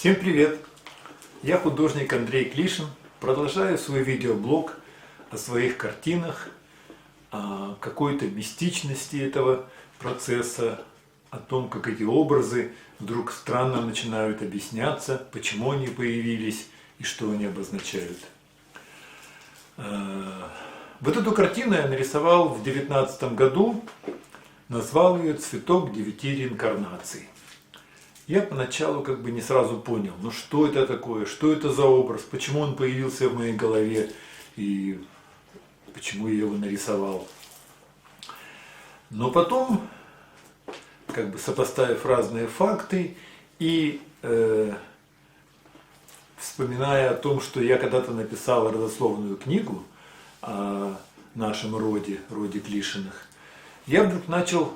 Всем привет! Я художник Андрей Клишин. Продолжаю свой видеоблог о своих картинах, о какой-то мистичности этого процесса, о том, как эти образы вдруг странно начинают объясняться, почему они появились и что они обозначают. Э, вот эту картину я нарисовал в 2019 году, назвал ее «Цветок девяти реинкарнаций». Я поначалу как бы не сразу понял, ну что это такое, что это за образ, почему он появился в моей голове и почему я его нарисовал. Но потом, как бы сопоставив разные факты и э, вспоминая о том, что я когда-то написал родословную книгу о нашем роде, роде Клишиных, я вдруг начал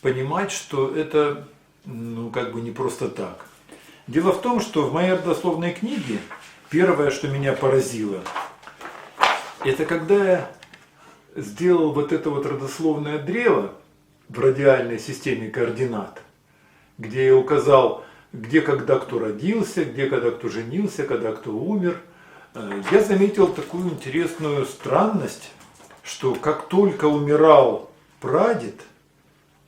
понимать, что это ну, как бы не просто так. Дело в том, что в моей родословной книге первое, что меня поразило, это когда я сделал вот это вот родословное древо в радиальной системе координат, где я указал, где когда кто родился, где когда кто женился, когда кто умер, э, я заметил такую интересную странность, что как только умирал прадед,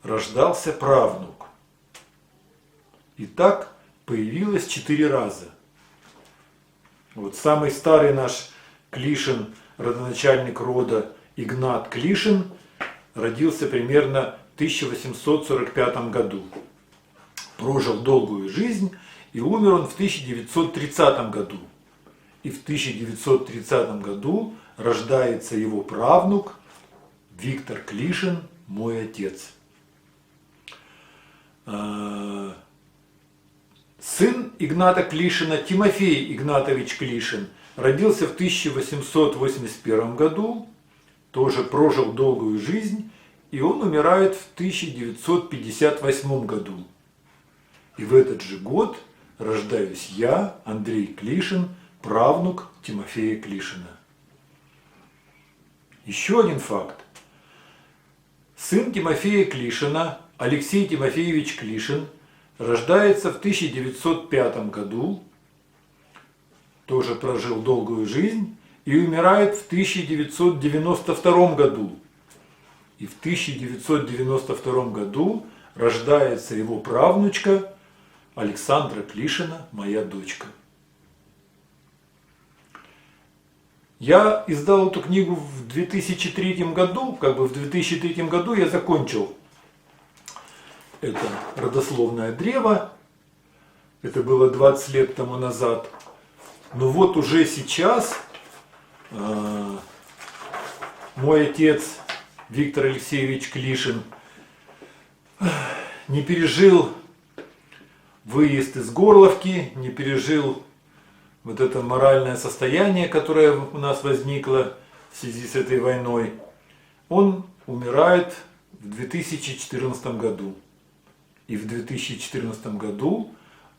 рождался правнук. И так появилось четыре раза. Вот самый старый наш Клишин, родоначальник рода Игнат Клишин, родился примерно в 1845 году. Прожил долгую жизнь и умер он в 1930 году. И в 1930 году рождается его правнук Виктор Клишин, мой отец. Сын Игната Клишина, Тимофей Игнатович Клишин, родился в 1881 году, тоже прожил долгую жизнь, и он умирает в 1958 году. И в этот же год рождаюсь я, Андрей Клишин, правнук Тимофея Клишина. Еще один факт. Сын Тимофея Клишина, Алексей Тимофеевич Клишин, рождается в 1905 году, тоже прожил долгую жизнь, и умирает в 1992 году. И в 1992 году рождается его правнучка Александра Клишина, моя дочка. Я издал эту книгу в 2003 году, как бы в 2003 году я закончил это родословное древо. Это было 20 лет тому назад. Но вот уже сейчас э, мой отец Виктор Алексеевич Клишин не пережил выезд из Горловки, не пережил вот это моральное состояние, которое у нас возникло в связи с этой войной, он умирает в 2014 году. И в 2014 году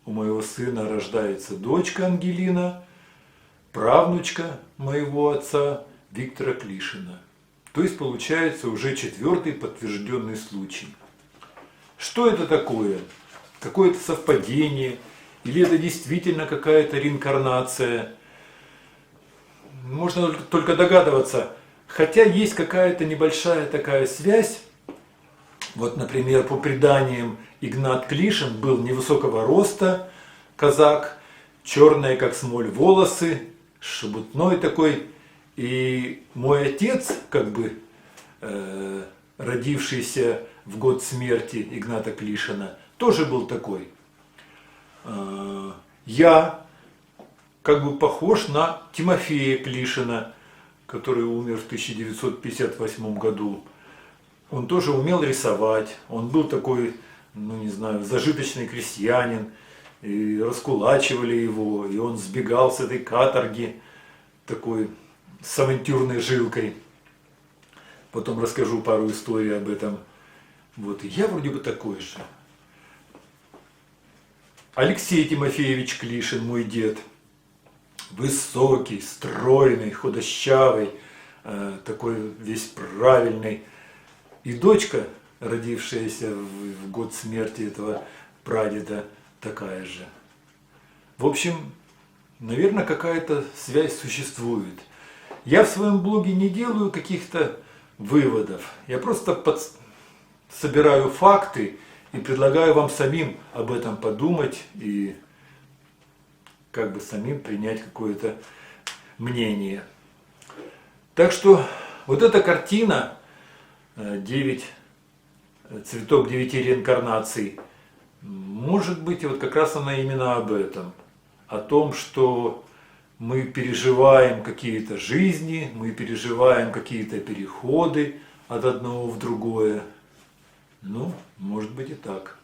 у моего сына рождается дочка Ангелина, правнучка моего отца Виктора Клишина. То есть получается уже четвертый подтвержденный случай. Что это такое? Какое-то совпадение – или это действительно какая-то реинкарнация? Можно только догадываться. Хотя есть какая-то небольшая такая связь. Вот, например, по преданиям Игнат Клишин был невысокого роста казак, черные как смоль волосы, шебутной такой. И мой отец, как бы э, родившийся в год смерти Игната Клишина, тоже был такой. Э, я как бы похож на Тимофея Клишина, который умер в 1958 году. Он тоже умел рисовать, он был такой, ну не знаю, зажиточный крестьянин, и раскулачивали его, и он сбегал с этой каторги, такой с авантюрной жилкой. Потом расскажу пару историй об этом. Вот, я вроде бы такой же. Алексей Тимофеевич Клишин, мой дед, высокий, стройный, худощавый, э, такой весь правильный. И дочка, родившаяся в год смерти этого прадеда, такая же. В общем, наверное, какая-то связь существует. Я в своем блоге не делаю каких-то выводов. Я просто под... собираю факты и предлагаю вам самим об этом подумать и как бы самим принять какое-то мнение. Так что вот эта картина 9 цветок девяти реинкарнаций, может быть, вот как раз она именно об этом. О том, что мы переживаем какие-то жизни, мы переживаем какие-то переходы от одного в другое. Ну, может быть и так.